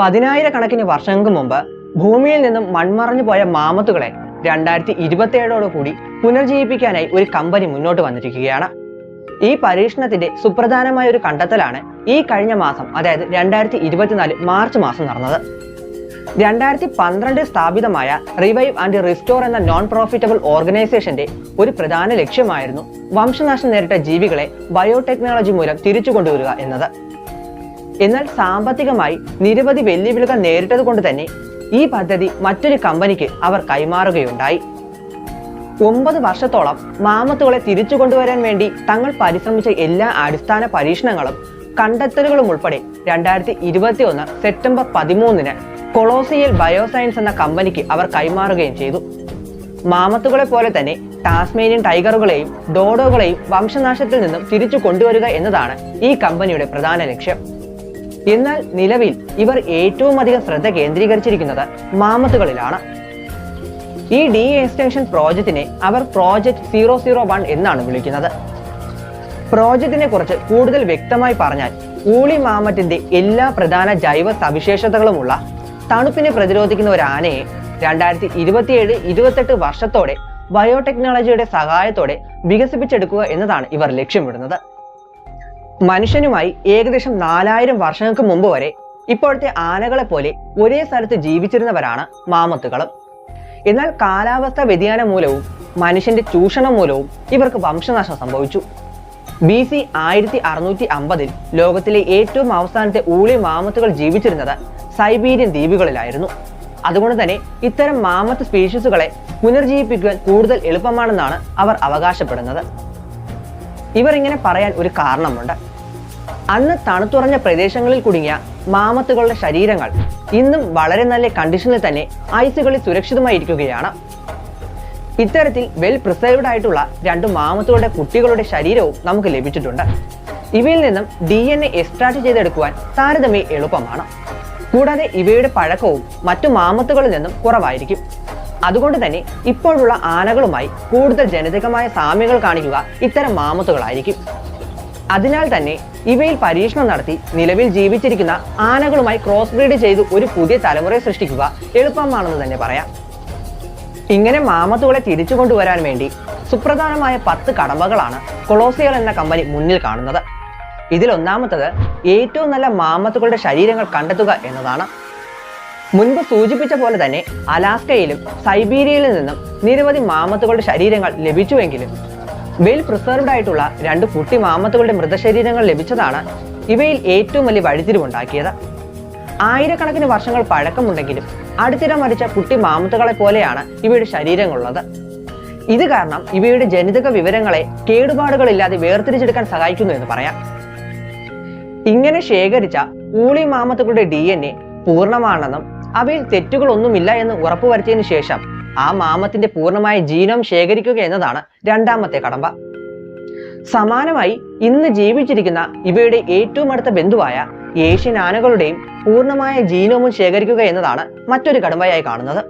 പതിനായിരക്കണക്കിന് വർഷങ്ങൾക്ക് മുമ്പ് ഭൂമിയിൽ നിന്നും മൺമറഞ്ഞു പോയ മാമത്തുകളെ രണ്ടായിരത്തി ഇരുപത്തിയേഴോട് കൂടി പുനർജീവിപ്പിക്കാനായി ഒരു കമ്പനി മുന്നോട്ട് വന്നിരിക്കുകയാണ്. ഈ പരീക്ഷണത്തിന്റെ സുപ്രധാനമായ ഒരു കണ്ടെത്തലാണ് ഈ കഴിഞ്ഞ മാസം അതായത് രണ്ടായിരത്തി ഇരുപത്തിനാല് മാർച്ച് മാസം നടന്നത്. രണ്ടായിരത്തി പന്ത്രണ്ടിൽ സ്ഥാപിതമായ റിവൈവ് ആൻഡ് റിസ്റ്റോർ എന്ന നോൺ പ്രോഫിറ്റബിൾ ഓർഗനൈസേഷന്റെ ഒരു പ്രധാന ലക്ഷ്യമായിരുന്നു വംശനാശം നേരിട്ട ജീവികളെ ബയോടെക്നോളജി മൂലം തിരിച്ചു കൊണ്ടുവരിക എന്നത്. എന്നാൽ സാമ്പത്തികമായി നിരവധി വെല്ലുവിളികൾ നേരിട്ടത് കൊണ്ട് തന്നെ ഈ പദ്ധതി മറ്റൊരു കമ്പനിക്ക് അവർ കൈമാറുകയുണ്ടായി. ഒമ്പത് വർഷത്തോളം മാമത്തുകളെ തിരിച്ചു കൊണ്ടുവരാൻ വേണ്ടി തങ്ങൾ പരിശ്രമിച്ച എല്ലാ അടിസ്ഥാന പരീക്ഷണങ്ങളും കണ്ടെത്തലുകളും ഉൾപ്പെടെ രണ്ടായിരത്തി ഇരുപത്തി ഒന്ന് സെപ്റ്റംബർ പതിമൂന്നിന് കൊളോസിയൽ ബയോസയൻസ് എന്ന കമ്പനിക്ക് അവർ കൈമാറുകയും ചെയ്തു. മാമത്തുകളെ പോലെ തന്നെ ടാസ്മേനിയൻ ടൈഗറുകളെയും ഡോഡോകളെയും വംശനാശത്തിൽ നിന്നും തിരിച്ചു കൊണ്ടുവരിക എന്നതാണ് ഈ കമ്പനിയുടെ പ്രധാന ലക്ഷ്യം. എന്നാൽ നിലവിൽ ഇവർ ഏറ്റവും അധികം ശ്രദ്ധ കേന്ദ്രീകരിച്ചിരിക്കുന്നത് മാമത്തുകളിലാണ്. ഈ ഡി എക്സ്റ്റൻഷൻ പ്രോജക്റ്റിനെ അവർ പ്രോജക്റ്റ് സീറോ സീറോ വൺ എന്നാണ് വിളിക്കുന്നത്. പ്രോജക്റ്റിനെ കുറിച്ച് കൂടുതൽ വ്യക്തമായി പറഞ്ഞാൽ ഊളി മാമത്തിന്റെ എല്ലാ പ്രധാന ജൈവ സവിശേഷതകളുമുള്ള തണുപ്പിനെ പ്രതിരോധിക്കുന്ന ഒരു ആനയെ രണ്ടായിരത്തി ഇരുപത്തിയേഴ് ഇരുപത്തെട്ട് വർഷത്തോടെ ബയോടെക്നോളജിയുടെ സഹായത്തോടെ വികസിപ്പിച്ചെടുക്കുക എന്നതാണ് ഇവർ ലക്ഷ്യമിടുന്നത്. മനുഷ്യനുമായി ഏകദേശം നാലായിരം വർഷങ്ങൾക്ക് മുമ്പ് വരെ ഇപ്പോഴത്തെ ആനകളെ പോലെ ഒരേ സ്ഥലത്ത് ജീവിച്ചിരുന്നവരാണ് മാമത്തുകളും. എന്നാൽ കാലാവസ്ഥ വ്യതിയാനം മൂലവും മനുഷ്യന്റെ ചൂഷണം മൂലവും ഇവർക്ക് വംശനാശം സംഭവിച്ചു. ബി സി ആയിരത്തി അറുന്നൂറ്റി അമ്പതിൽ ലോകത്തിലെ ഏറ്റവും അവസാനത്തെ ഊളി മാമത്തുകൾ ജീവിച്ചിരുന്നത് സൈബീരിയൻ ദ്വീപുകളിലായിരുന്നു. അതുകൊണ്ട് തന്നെ ഇത്തരം മാമത്ത് സ്പീഷീസുകളെ പുനർജീവിപ്പിക്കുവാൻ കൂടുതൽ എളുപ്പമാണെന്നാണ് അവർ അവകാശപ്പെടുന്നത്. ഇവർ ഇങ്ങനെ പറയാൻ ഒരു കാരണമുണ്ട്. അന്ന് തണുത്തുറഞ്ഞ പ്രദേശങ്ങളിൽ കുടുങ്ങിയ മാമത്തുകളുടെ ശരീരങ്ങൾ ഇന്നും വളരെ നല്ല കണ്ടീഷനിൽ തന്നെ ഐസുകളിൽ സുരക്ഷിതമായിരിക്കുകയാണ് ഇത്തരത്തിൽ വെൽ പ്രിസർവ്ഡ് ആയിട്ടുള്ള രണ്ട് മാമത്തുകളുടെ കുട്ടികളുടെ ശരീരവും നമുക്ക് ലഭിച്ചിട്ടുണ്ട്. ഇവയിൽ നിന്നും ഡി എൻ എ എക്സ്ട്രാക്ട് ചെയ്തെടുക്കുവാൻ താരതമ്യ എളുപ്പമാണ്. കൂടാതെ ഇവയുടെ പഴക്കവും മറ്റു മാമത്തുകളിൽ നിന്നും കുറവായിരിക്കും. അതുകൊണ്ട് തന്നെ ഇപ്പോഴുള്ള ആനകളുമായി കൂടുതൽ ജനിതകമായ സാമ്യങ്ങൾ കാണിക്കുക ഇത്തരം മാമത്തുകളായിരിക്കും. അതിനാൽ തന്നെ ഇവയിൽ പരീക്ഷണം നടത്തി നിലവിൽ ജീവിച്ചിരിക്കുന്ന ആനകളുമായി ക്രോസ് ബ്രീഡ് ചെയ്ത് ഒരു പുതിയ തലമുറയെ സൃഷ്ടിക്കുക എളുപ്പമാണെന്ന് തന്നെ പറയാം. ഇങ്ങനെ മാമത്തുകളെ തിരിച്ചു കൊണ്ടുവരാൻ വേണ്ടി സുപ്രധാനമായ പത്ത് കടമ്പകളാണ് കൊളോസിയർ എന്ന കമ്പനി മുന്നിൽ കാണുന്നത്. ഇതിലൊന്നാമത്തത് ഏറ്റവും നല്ല മാമത്തുകളുടെ ശരീരങ്ങൾ കണ്ടെത്തുക എന്നതാണ്. മുൻപ് സൂചിപ്പിച്ച പോലെ തന്നെ അലാസ്കയിലും സൈബീരിയയിലും നിന്നും നിരവധി മാമത്തുകളുടെ ശരീരങ്ങൾ ലഭിച്ചുവെങ്കിലും വെൽ പ്രിസർവ്ഡ് ആയിട്ടുള്ള രണ്ട് കുട്ടി മാമത്തുകളുടെ മൃതശരീരങ്ങൾ ലഭിച്ചതാണ് ഇവയിൽ ഏറ്റവും വലിയ വഴിത്തിരിവുണ്ടാക്കിയത്. ആയിരക്കണക്കിന് വർഷങ്ങൾ പഴക്കമുണ്ടെങ്കിലും അടുത്തിടെ മരിച്ച കുട്ടി മാമത്തുകളെ പോലെയാണ് ഇവയുടെ ശരീരങ്ങളുള്ളത്. ഇത് കാരണം ഇവയുടെ ജനിതക വിവരങ്ങളെ കേടുപാടുകളില്ലാതെ വേർതിരിച്ചെടുക്കാൻ സഹായിക്കുന്നു എന്ന് പറയാം. ഇങ്ങനെ ശേഖരിച്ച ഊളി മാമത്തുകളുടെ ഡി എൻ എ പൂർണമാണെന്നും അവയിൽ തെറ്റുകളൊന്നുമില്ല എന്ന് ഉറപ്പുവരുത്തിയതിനു ശേഷം ആ മാമത്തിന്റെ പൂർണമായ ജീനം ശേഖരിക്കുക എന്നതാണ് രണ്ടാമത്തെ കടമ്പ. സമാനമായി ഇന്ന് ജീവിച്ചിരിക്കുന്ന ഇവയുടെ ഏറ്റവും അടുത്ത ബന്ധുവായ ഏഷ്യൻ ആനകളുടെയും പൂർണമായ ജീനോമും ശേഖരിക്കുക എന്നതാണ് മറ്റൊരു കടമ്പയായി കാണുന്നത്.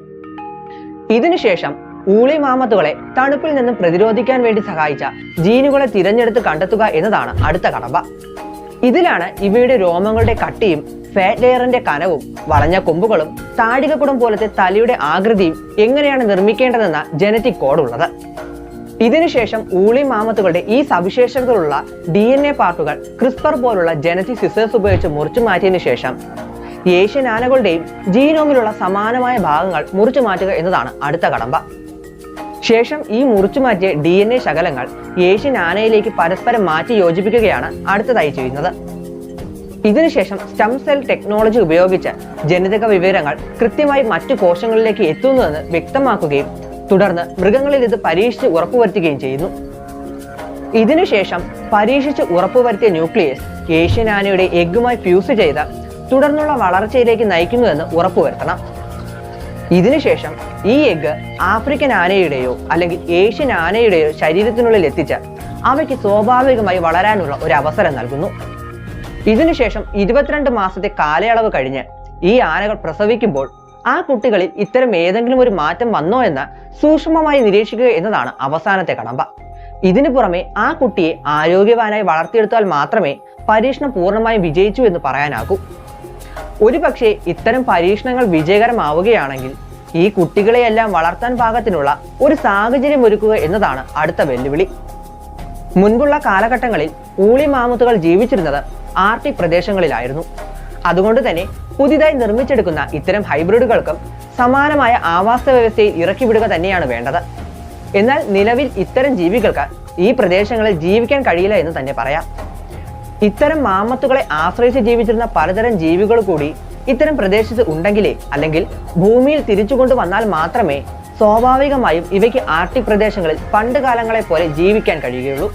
ഇതിനുശേഷം ഊളി മാമത്തുകളെ തണുപ്പിൽ നിന്നും പ്രതിരോധിക്കാൻ വേണ്ടി സഹായിച്ച ജീനുകളെ തിരഞ്ഞെടുത്ത് കണ്ടെത്തുക എന്നതാണ് അടുത്ത കടമ്പ. ഇതിലാണ് ഇവയുടെ രോമങ്ങളുടെ കട്ടിയും ഫാറ്റ് ലെയറിന്റെ കനവും വളഞ്ഞ കൊമ്പുകളും താടികക്കുടം പോലത്തെ തലയുടെ ആകൃതിയും എങ്ങനെയാണ് നിർമ്മിക്കേണ്ടതെന്ന ജനറ്റിക് കോഡ് ഉള്ളത്. ഇതിനുശേഷം ഊളി മാമത്തുകളുടെ ഈ സവിശേഷതകളുള്ള ഡി എൻ എ പാർട്ടുകൾ ക്രിസ്പർ പോലുള്ള ജനറ്റിക് സിസേഴ്സ് ഉപയോഗിച്ച് മുറിച്ചു മാറ്റിയതിനു ശേഷം ഏഷ്യൻ ആനകളുടെയും ജീനോമിലുള്ള സമാനമായ ഭാഗങ്ങൾ മുറിച്ചു മാറ്റുക എന്നതാണ് അടുത്ത കടമ്പ. ശേഷം ഈ മുറിച്ചു മാറ്റിയ ഡി എൻ എ ശകലങ്ങൾ ഏഷ്യൻ ആനയിലേക്ക് പരസ്പരം മാറ്റി യോജിപ്പിക്കുകയാണ് അടുത്തതായി ചെയ്യുന്നത്. ഇതിനുശേഷം സ്റ്റം സെൽ ടെക്നോളജി ഉപയോഗിച്ച് ജനിതക വിവരങ്ങൾ കൃത്യമായി മറ്റു കോശങ്ങളിലേക്ക് എത്തുന്നുവെന്ന് വ്യക്തമാക്കുകയും തുടർന്ന് മൃഗങ്ങളിൽ ഇത് പരീക്ഷിച്ച് ഉറപ്പുവരുത്തുകയും ചെയ്യുന്നു. ഇതിനുശേഷം പരീക്ഷിച്ച് ഉറപ്പുവരുത്തിയ ന്യൂക്ലിയസ് ഏഷ്യൻ ആനയുടെ എഗ്ഗുമായി ഫ്യൂസ് ചെയ്ത് തുടർന്നുള്ള വളർച്ചയിലേക്ക് നയിക്കുന്നുവെന്ന് ഉറപ്പുവരുത്തണം. ഇതിനുശേഷം ഈ എഗ്ഗ് ആഫ്രിക്കൻ ആനയുടെയോ അല്ലെങ്കിൽ ഏഷ്യൻ ആനയുടെയോ ശരീരത്തിനുള്ളിൽ എത്തിച്ച് അവയ്ക്ക് സ്വാഭാവികമായി വളരാനുള്ള ഒരു അവസരം നൽകുന്നു. ഇതിനുശേഷം ഇരുപത്തിരണ്ട് മാസത്തെ കാലയളവ് കഴിഞ്ഞ് ഈ ആനകൾ പ്രസവിക്കുമ്പോൾ ആ കുട്ടികളിൽ ഇത്തരം ഏതെങ്കിലും ഒരു മാറ്റം വന്നോ എന്ന് സൂക്ഷ്മമായി നിരീക്ഷിക്കുക എന്നതാണ് അവസാനത്തെ കടമ്പ. ഇതിനു പുറമെ ആ കുട്ടിയെ ആരോഗ്യവാനായി വളർത്തിയെടുത്താൽ മാത്രമേ പരീക്ഷണം പൂർണമായും വിജയിച്ചു എന്ന് പറയാനാകൂ. ഒരുപക്ഷെ ഇത്തരം പരീക്ഷണങ്ങൾ വിജയകരമാവുകയാണെങ്കിൽ ഈ കുട്ടികളെയെല്ലാം വളർത്താൻ പാകത്തിനുള്ള ഒരു സാഹചര്യം ഒരുക്കുക എന്നതാണ് അടുത്ത വെല്ലുവിളി. മുൻപുള്ള കാലഘട്ടങ്ങളിൽ ഊളി മാമുത്തുകൾ ജീവിച്ചിരുന്നത് ആർട്ടിക് പ്രദേശങ്ങളിലായിരുന്നു. അതുകൊണ്ട് തന്നെ പുതിയതായി നിർമ്മിച്ചെടുക്കുന്ന ഇത്തരം ഹൈബ്രിഡുകൾക്കും സമാനമായ ആവാസ വ്യവസ്ഥയിൽ ഇറക്കിവിടുക തന്നെയാണ് വേണ്ടത്. എന്നാൽ നിലവിൽ ഇത്തരം ജീവികൾക്ക് ഈ പ്രദേശങ്ങളിൽ ജീവിക്കാൻ കഴിയില്ല എന്ന് തന്നെ പറയാം. ഇത്തരം മാമത്തുകളെ ആശ്രയിച്ച് ജീവിച്ചിരുന്ന പലതരം ജീവികൾ കൂടി ഇത്തരം പ്രദേശത്ത് ഉണ്ടെങ്കിലേ അല്ലെങ്കിൽ ഭൂമിയിൽ തിരിച്ചു കൊണ്ടുവന്നാൽ മാത്രമേ സ്വാഭാവികമായും ഇവയ്ക്ക് ആർട്ടിക് പ്രദേശങ്ങളിൽ പണ്ട് കാലങ്ങളെ പോലെ ജീവിക്കാൻ കഴിയുകയുള്ളൂ.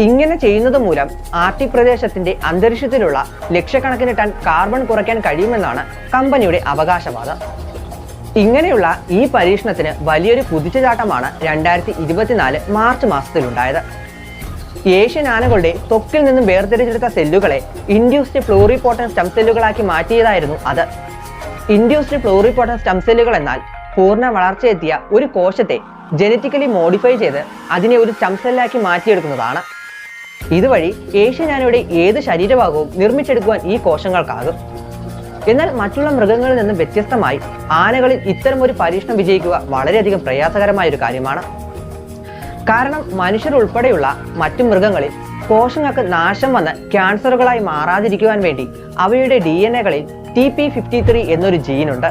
ഇങ്ങനെ ചെയ്യുന്നത് മൂലം ആർട്ടിക് പ്രദേശത്തിന്റെ അന്തരീക്ഷത്തിലുള്ള ലക്ഷക്കണക്കിന് ടൺ കാർബൺ കുറയ്ക്കാൻ കഴിയുമെന്നാണ് കമ്പനിയുടെ അവകാശവാദം. ഇങ്ങനെയുള്ള ഈ പരീക്ഷണത്തിന് വലിയൊരു കുതിച്ചുചാട്ടമാണ് രണ്ടായിരത്തി ഇരുപത്തിനാല് മാർച്ച് മാസത്തിലുണ്ടായത്. ഏഷ്യൻ ആനകളുടെ തൊക്കിൽ നിന്നും വേർതിരിച്ചെടുത്ത സെല്ലുകളെ ഇൻഡ്യൂസ്ഡ് പ്ലൂറിപോട്ടൻ സ്റ്റം സെല്ലുകളാക്കി മാറ്റിയതായിരുന്നു അത്. ഇൻഡ്യൂസ്ഡ് പ്ലൂറിപോട്ടൻ സ്റ്റം സെല്ലുകൾ എന്നാൽ പൂർണ വളർച്ചയെത്തിയ ഒരു കോശത്തെ ജനറ്റിക്കലി മോഡിഫൈ ചെയ്ത് അതിനെ ഒരു സ്റ്റം സെല്ലാക്കി മാറ്റിയെടുക്കുന്നതാണ്. ഇതുവഴി ഏഷ്യനാനയുടെ ഏത് ശരീരഭാഗവും നിർമ്മിച്ചെടുക്കുവാൻ ഈ കോശങ്ങൾക്കാകും. എന്നാൽ മറ്റുള്ള മൃഗങ്ങളിൽ നിന്നും വ്യത്യസ്തമായി ആനകളിൽ ഇത്തരം ഒരു പരീക്ഷണം വിജയിക്കുക വളരെയധികം പ്രയാസകരമായ ഒരു കാര്യമാണ്. കാരണം മനുഷ്യർ ഉൾപ്പെടെയുള്ള മറ്റു മൃഗങ്ങളിൽ കോശങ്ങൾക്ക് നാശം വന്ന് ക്യാൻസറുകളായി മാറാതിരിക്കുവാൻ വേണ്ടി അവയുടെ ഡി എൻ എകളിൽ ടി പി ഫിഫ്റ്റി ത്രീ എന്നൊരു ജീനുണ്ട്.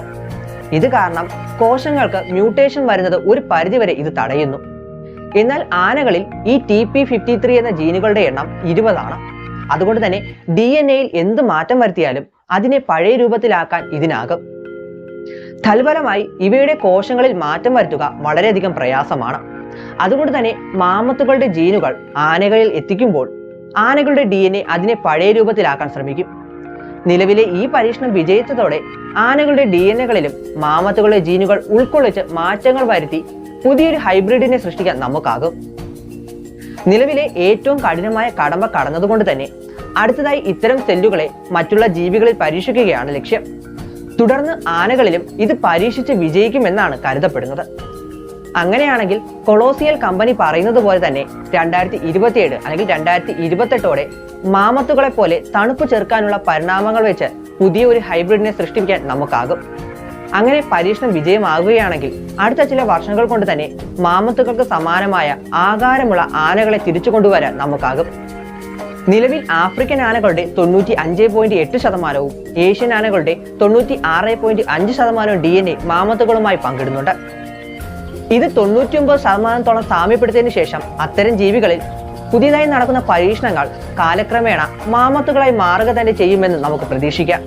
ഇത് കാരണം കോശങ്ങൾക്ക് മ്യൂട്ടേഷൻ വരുന്നത് ഒരു പരിധിവരെ ഇത് തടയുന്നു. എന്നാൽ ആനകളിൽ ഈ ടി പി ഫിഫ്റ്റി ത്രീ എന്ന ജീനുകളുടെ എണ്ണം ഇരുപതാണ്. അതുകൊണ്ട് തന്നെ ഡി എൻ എയിൽ എന്ത് മാറ്റം വരുത്തിയാലും അതിനെ പഴയ രൂപത്തിലാക്കാൻ ഇതിനാകും. തൽഫലമായി ഇവയുടെ കോശങ്ങളിൽ മാറ്റം വരുത്തുക വളരെയധികം പ്രയാസമാണ്. അതുകൊണ്ട് തന്നെ മാമത്തുകളുടെ ജീനുകൾ ആനകളിൽ എത്തിക്കുമ്പോൾ ആനകളുടെ ഡി എൻ എ അതിനെ പഴയ രൂപത്തിലാക്കാൻ ശ്രമിക്കും. നിലവിലെ ഈ പരീക്ഷണം വിജയിച്ചതോടെ ആനകളുടെ ഡി എൻ എകളിലും മാമത്തുകളുടെ ജീനുകൾ ഉൾക്കൊള്ളിച്ച് മാറ്റങ്ങൾ വരുത്തി പുതിയൊരു ഹൈബ്രിഡിനെ സൃഷ്ടിക്കാൻ നമുക്കാകും. നിലവിലെ ഏറ്റവും കഠിനമായ കടമ്പ കടന്നതുകൊണ്ട് തന്നെ അടുത്തതായി ഇത്തരം സെല്ലുകളെ മറ്റുള്ള ജീവികളിൽ പരീക്ഷിക്കുകയാണ് ലക്ഷ്യം. തുടർന്ന് ആനകളിലും ഇത് പരീക്ഷിച്ച് വിജയിക്കുമെന്നാണ് കരുതപ്പെടുന്നത്. അങ്ങനെയാണെങ്കിൽ കൊളോസിയൽ കമ്പനി പറയുന്നത് പോലെ തന്നെ രണ്ടായിരത്തി ഇരുപത്തിയേഴ് അല്ലെങ്കിൽ രണ്ടായിരത്തി ഇരുപത്തെട്ടോടെ മാമത്തുകളെ പോലെ തണുപ്പ് ചേർക്കാനുള്ള പരിണാമങ്ങൾ വെച്ച് പുതിയ ഒരു ഹൈബ്രിഡിനെ സൃഷ്ടിക്കാൻ നമുക്കാകും. അങ്ങനെ പരീക്ഷണം വിജയമാകുകയാണെങ്കിൽ അടുത്ത ചില വർഷങ്ങൾ കൊണ്ട് തന്നെ മാമത്തുകൾക്ക് സമാനമായ ആകാരമുള്ള ആനകളെ തിരിച്ചു കൊണ്ടുവരാൻ നമുക്കാകും. നിലവിൽ ആഫ്രിക്കൻ ആനകളുടെ തൊണ്ണൂറ്റി അഞ്ച് പോയിന്റ് എട്ട് ശതമാനവും ഏഷ്യൻ ആനകളുടെ തൊണ്ണൂറ്റി ആറ് പോയിന്റ് അഞ്ച് ശതമാനവും ഡി എൻ എ മാമത്തുകളുമായി പങ്കിടുന്നുണ്ട്. ഇത് തൊണ്ണൂറ്റിയൊമ്പത് ശതമാനത്തോളം സാമ്യപ്പെടുത്തിയതിനു ശേഷം അത്തരം ജീവികളിൽ പുതിയതായി നടക്കുന്ന പരീക്ഷണങ്ങൾ കാലക്രമേണ മാമത്തുകളായി മാറുക തന്നെ ചെയ്യുമെന്ന് നമുക്ക് പ്രതീക്ഷിക്കാം.